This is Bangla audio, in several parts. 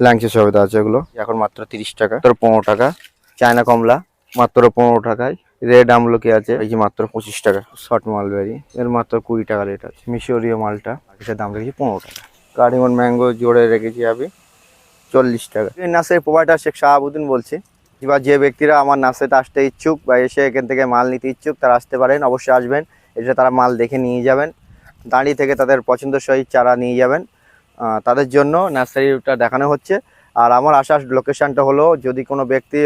ল্যাংচা সবেদা আছে এগুলো। এখন মাত্র তিরিশ টাকা। তোর পনেরো টাকা। চায়না কমলা মাত্র পনেরো টাকায়। রেড আমলকি আছে এই যে মাত্র পঁচিশ টাকা। শর্ট মালবেরি এর মাত্র কুড়ি টাকা রেট আছে। মিশরীয় মালটা এটার দাম রেখেছি পনেরো টাকা। কারিমন ম্যাঙ্গো জোড়ে রেখেছি আমি চল্লিশ টাকা। এই নার্সারি প্রোভাইডার শেখ শাহাবুদ্দিন বলছি এবার যে ব্যক্তিরা আমার নার্সারিতে আসতে ইচ্ছুক বা এসে এখান থেকে মাল নিতে ইচ্ছুক তারা আসতে পারেন অবশ্যই আসবেন। এসে তারা মাল দেখে নিয়ে যাবেন। দাঁড়িয়ে থেকে তাদের পছন্দসই চারা নিয়ে যাবেন। তাদের জন্য নার্সারিটা দেখানো হচ্ছে। আর আমার আসার লোকেশনটা হলো, যদি কোনো ব্যক্তি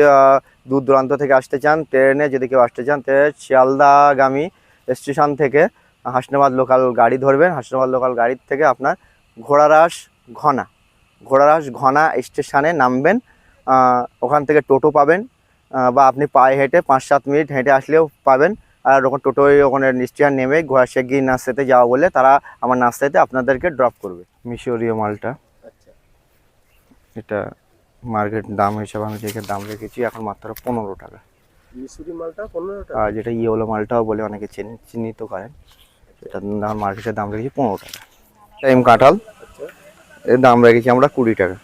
দূর দূরান্ত থেকে আসতে চান, ট্রেনে যদি কেউ আসতে চান তাহলে শিয়ালদাগামী স্টেশন থেকে হাসনাবাদ লোকাল গাড়ি ধরবেন। হাসনাবাদ লোকাল গাড়ির থেকে আপনার ঘোড়ারাস ঘনা ঘোড়ারাস ঘনা স্টেশনে নামবেন। ওখান থেকে টোটো পাবেন। বা আপনি পায়ে হেঁটে পাঁচ সাত মিনিট হেঁটে আসলেও পাবেন। আর ওখানে টোটোয় ওখানে নিশ্চয় নেমে ঘোড়া শেখগি নার্সারিতে যাওয়া বলে তারা আমার নার্সারিতে আপনাদেরকে ড্রপ করবে। মিশরীয় মালটা। আচ্ছা। এটা মার্কেট দাম হিসাবে আমি যেখানে দাম রেখেছি এখন মাত্র পনেরো টাকা। মিশুরি মালটা পনেরো টাকা? আর যেটা ইয়েলো মালটাও বলে অনেকে চিনি চিহ্নিত করেন এটা দাম মার্কেটের দাম রেখেছি পনেরো টাকা। টাইম কাঁঠাল। আচ্ছা। এর দাম রেখেছি আমরা কুড়ি টাকা।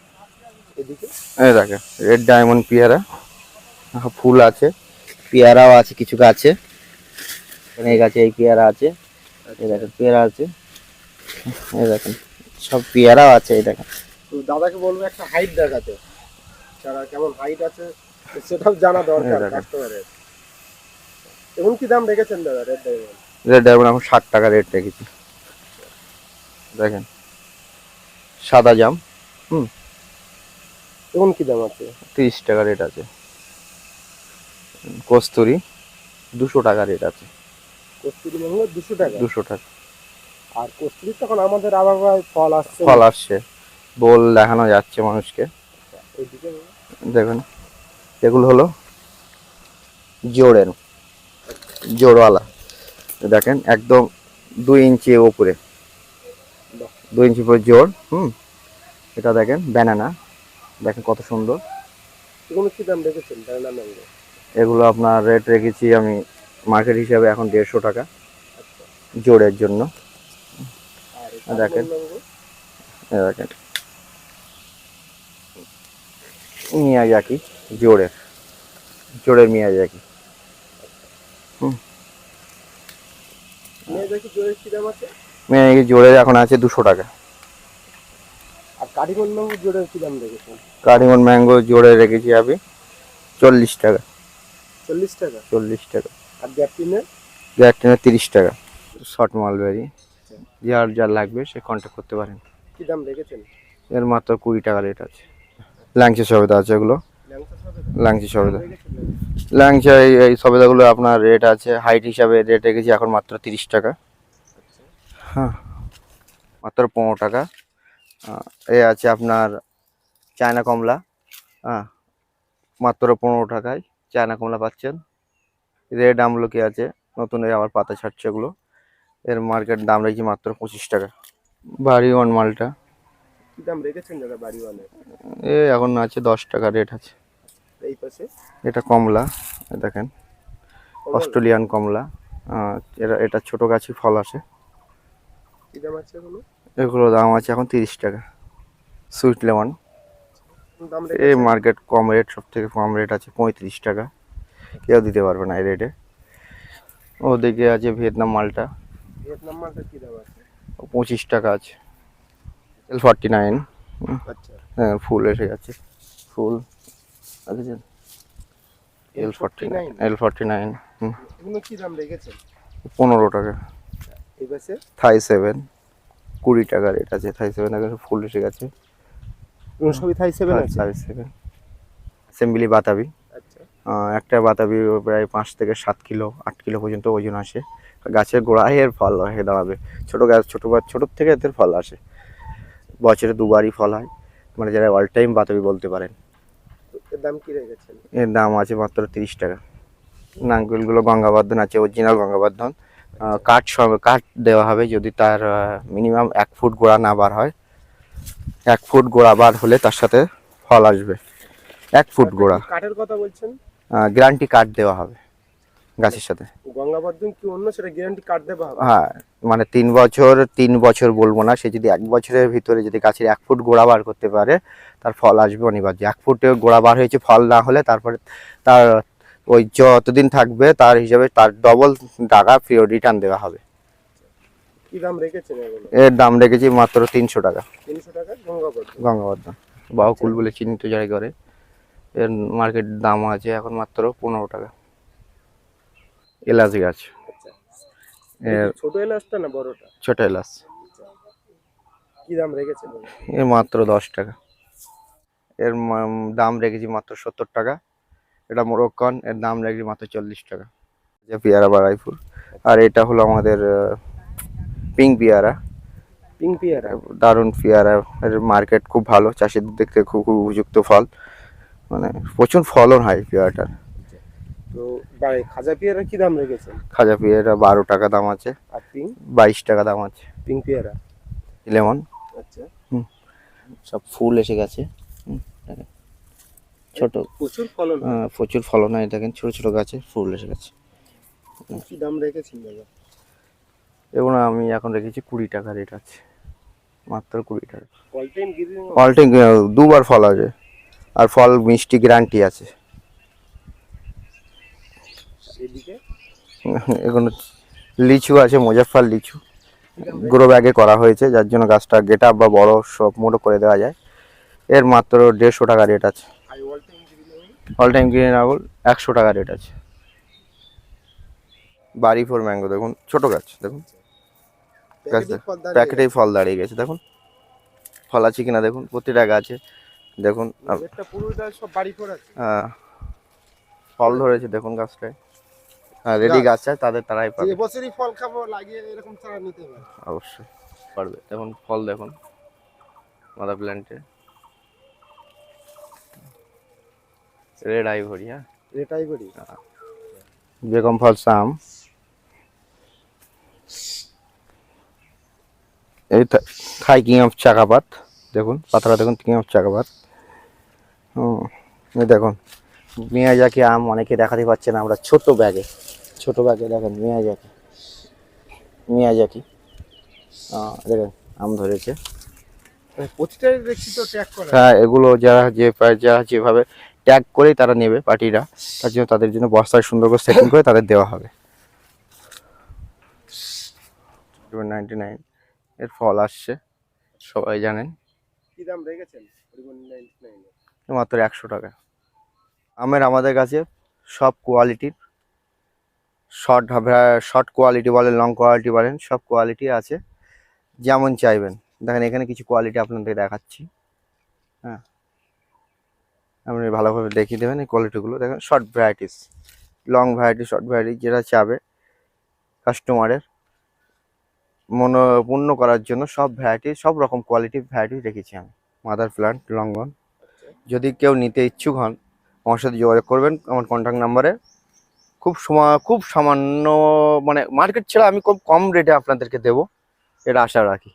এই দেখেন রেড ডায়মন্ড পেয়ারা। ফুল আছে পেয়ারাও আছে কিছু গাছে। এখানে এই গাছে এই পেয়ারা আছে। এই দেখেন পেয়ারা আছে। এই দেখেন সব পেয়ারাও আছে এই দেখেন। তো দাদাকে বলব একটা হাইট দেখাতে। যারা কেমন হাইট আছে সেটাও জানা দরকার। কাস্টমারের। এখন কি দাম রেখেছেন দাদা রেড ডায়মন্ড রেড ডায়মন্ড এখন ষাট টাকা রেট রেখেছি। দেখেন সাদা জাম হুম। এখন কি দাম আছে? তিরিশ টাকা রেট আছে। কস্তুরি দুশো টাকা রেট আছে। কস্তুরি হয় দুশো টাকা। দুশো টাকা। আর কস্তুরি তখন আমাদের আবহাওয়ায় ফল আসছে। ফল আসছে। বোল দেখানো যাচ্ছে মানুষকে। দেখুন এগুলো হলো জোড়ের জোড়ওয়ালা। দেখেন একদম দুই ইঞ্চি ওপরে। দুই ইঞ্চি উপরে জোর হুম? এটা দেখেন ব্যানানা দেখেন কত সুন্দর। এগুলো কি দাম রেখেছেন? ব্যানানা ম্যাঙ্গো এগুলো আপনার রেট রেখেছি আমি মার্কেট হিসাবে এখন দেড়শো টাকা জোড়ের জন্য। দেখেন। দেখেন। মিয়াজাকি জোড়ের জোড়ের মিয়াজাকি। জোরের মিয়াজাকি জোড়ের এখন আছে দুশো টাকা। জোরের কারিমন ম্যাঙ্গো জোড়ে রেখেছি আমি চল্লিশ টাকা। চল্লিশ টাকা? চল্লিশ টাকা। আর গ্যাপটিনের গ্যাটটিনের তিরিশ টাকা। শর্ট মালবেরি যার যার লাগবে সে কন্ট্যাক্ট করতে পারেন। কি দাম রেখেছেন? এর মাত্র কুড়ি টাকা রেট আছে। ল্যাংচা সবেদা আছে এগুলো। ল্যাংচা সবে ল্যাংচা সবেদা। ল্যাংচা এই এই সবেদাগুলো আপনার রেট আছে হাইট হিসাবে রেট রেখেছি এখন মাত্র তিরিশ টাকা। হ্যাঁ। মাত্র পনেরো টাকা। এ আছে আপনার চায়না কমলা। হ্যাঁ মাত্র পনেরো টাকায় চায়না কমলা পাচ্ছেন। রেড আমলকি আছে নতুন এই আবার পাতা ছাড়ছে এগুলো। এর মার্কেট দাম রেখেছি মাত্র পঁচিশ টাকা। বাড়ি ওয়ান মালটা। দাম রেখেছেন দাদা বাড়িওয়ালে এ এখন আছে দশ টাকা রেট আছে। এই পাশে? এটা কমলা দেখেন। অস্ট্রেলিয়ান কমলা। এটা এটা ছোট গাছই ফল আসে। দাম আছে এগুলো? এগুলো দাম আছে এখন তিরিশ টাকা। Sweet lemon. এই মার্কেট কম রেট সব থেকে কম রেট আছে পঁয়ত্রিশ টাকা। কেউ দিতে পারবে না এই রেটে। ওদিকে আছে ভিয়েতনাম মালটা। ভিয়েতনাম মালটা কি দাম আছে? পঁচিশ টাকা আছে। এল ফর্টি নাইন আচ্ছা। হ্যাঁ ফুল এসে গেছে। ফুল। দেখেছেন L forty nine L forty nine এগুলো কি দাম রেখেছেন পনেরো টাকা। Thai seven. কুড়ি টাকা রেট আছে থাই সেভেন। এখন ফুল এসে গেছে। সবই থাই সেভেন আছে? থাই সেভেন। অ্যাসেম্বলি বাতাবি। একটা বাতাবি প্রায় পাঁচ থেকে সাত কিলো আট কিলো পর্যন্ত ওজন আসে। গাছের গোড়ায় এর ফল হয়ে দাঁড়াবে। ছোটো গাছ ছোটো ছোটোর থেকে এদের ফল আসে। বছরে দুবারই ফল হয়। মানে যারা অল টাইম বাতাবি বলতে পারেন। এর দাম কি রেখেছেন এর দাম আছে মাত্র তিরিশ টাকা। নাঙ্গলগুলো গঙ্গাবর্ধন আছে অরিজিনাল গঙ্গাবর্ধন। কাঠ সব কাঠ দেওয়া হবে যদি তার মিনিমাম এক ফুট গোড়া না বার হয়। এক ফুট গোড়া বার হলে তার সাথে ফল আসবে। এক ফুট গোড়া। কাঠের কথা বলছেন? গ্যারান্টি কার্ড দেওয়া হবে গাছের সাথে। গঙ্গাবর্ধন কি অন্য সেটা গ্যারান্টি কার্ড দেওয়া হবে? হ্যাঁ মানে তিন বছর তিন বছর বলব না সে যদি এক বছরের ভিতরে যদি গাছের এক ফুট গোড়া বার করতে পারে তার ফল আসবে অনিবার্য। এক ফুটে গোড়া বার হয়েছে ফল না হলে তারপরে তার ওই যতদিন থাকবে তার হিসাবে তার ডবল টাকা ফ্রি রিটার্ন দেওয়া হবে। কি দাম রেখেছেন এর দাম রেখেছি মাত্র তিনশো টাকা। তিনশো টাকা গঙ্গাবর্ধন। গঙ্গাবর্ধন। বাহুকুল বলে চিহ্নিত জারি করে এর মার্কেট দাম আছে এখন মাত্র পনেরো টাকা। এলাচ গাছ। আচ্ছা। ছোট এলাচটা না বড়টা? ছোট এলাচ। কি দাম রেখেছেন? মাত্র দশ টাকা। এর দাম রেখেছি মাত্র সত্তর টাকা। এটা মোরক্কন এর দাম রেখেছি মাত্র চল্লিশ টাকা। যে পেয়ারা বা রাইফুল আর এটা হলো আমাদের পিঙ্ক পেয়ারা। পিঙ্ক পেয়ারা? দারুণ পেয়ারা। এর মার্কেট খুব ভালো। চাষিদের দেখতে খুব খুব উপযুক্ত ফল। মানে প্রচুর ফলন হয় পেয়ারাটার। তো খাজা পেয়ারা কি দাম রেখেছেন? খাজা পেয়ারা বারো টাকা দাম আছে। আর পিঙ্ক? বাইশ টাকা দাম আছে। পিঙ্ক পেয়ারা? লেমন। আচ্ছা। সব ফুল এসে গেছে। ছোট। প্রচুর ফলন হয়। প্রচুর ফলন হয়। দেখেন ছোট ছোট গাছে ফুল এসে গেছে। কি দাম রেখেছেন দাদা? এবং আমি এখন রেখেছি কুড়ি টাকা রেট আছে। মাত্র কুড়ি টাকা। অল টাইম দুবার ফল আছে। আর ফল মিষ্টি গ্যারান্টি আছে। এখন লিচু আছে মুজাফফর লিচু। গ্রো ব্যাগে করা হয়েছে যার জন্য গাছটা গেট আপ বা বড় সব মোটো করে দেওয়া যায়। এর মাত্র দেড়শো টাকা রেট আছে। অল টাইম গ্রিন টাইম একশো টাকা রেট আছে। বাড়ি ফোর ম্যাঙ্গো দেখুন ছোট গাছ দেখুন। দাঁড়িয়ে প্যাকেটেই ফল দাঁড়িয়ে গেছে দেখুন। ফল আছে কিনা দেখুন প্রতিটা গাছে। দেখুন আছে? ফল ধরেছে দেখুন গাছটায়। হ্যাঁ রেডি গাছ। চায় তাদের তারাই পাবে। বছরই ফল খাব লাগিয়ে এরকম ছাড়া নিতে পারে। অবশ্যই পারবে। দেখুন ফল দেখুন মাদার প্ল্যান্টে রেড আইভরি হ্যাঁ। এটাই করি বেগম ফল সাম। এই থাই কিং অফ চাকাপাত। দেখুন পাতাটা দেখুন কিং অফ চাকাপাত। দেখুন মিয়াজাকি আম অনেকে দেখাতে পাচ্ছে না আমরা ছোট ব্যাগে। ছোট ব্যাগে দেখেন মিয়াজাকি মিয়াজাকি দেখেন আম ধরেছে। হ্যাঁ এগুলো যারা যে যারা যেভাবে ট্যাগ করেই তারা নেবে পার্টিরা। তার জন্য তাদের জন্য বস্তায় সুন্দর করে সেটিং করে তাদের দেওয়া হবে। নাইনটি নাইন এর ফল আসছে সবাই জানেন। কি দাম রেখেছেন? মাত্র একশো টাকা। আমের আমাদের কাছে সব কোয়ালিটির শর্ট শর্ট কোয়ালিটি বলেন লং কোয়ালিটি বলেন, সব কোয়ালিটি আছে, যেমন চাইবেন। দেখেন, এখানে কিছু কোয়ালিটি আপনাদের দেখাচ্ছি। হ্যাঁ। আপনি ভালোভাবে দেখিয়ে দেবেন এই কোয়ালিটিগুলো দেখেন short varieties long variety short variety যেটা চাবে কাস্টমারের মন পূর্ণ করার জন্য সব ভ্যারাইটি সব রকম কোয়ালিটি ভ্যারাইটি রেখেছি আমি। মাদার প্লান্ট লঙ্গন যদি কেউ নিতে ইচ্ছুক হন, আমার সাথে যোগাযোগ করবেন আমার কন্ট্যাক্ট নাম্বারে খুব সময় খুব সামান্য মানে মার্কেট ছাড়া আমি খুব কম রেটে আপনাদেরকে দেবো, এটা আশা রাখি।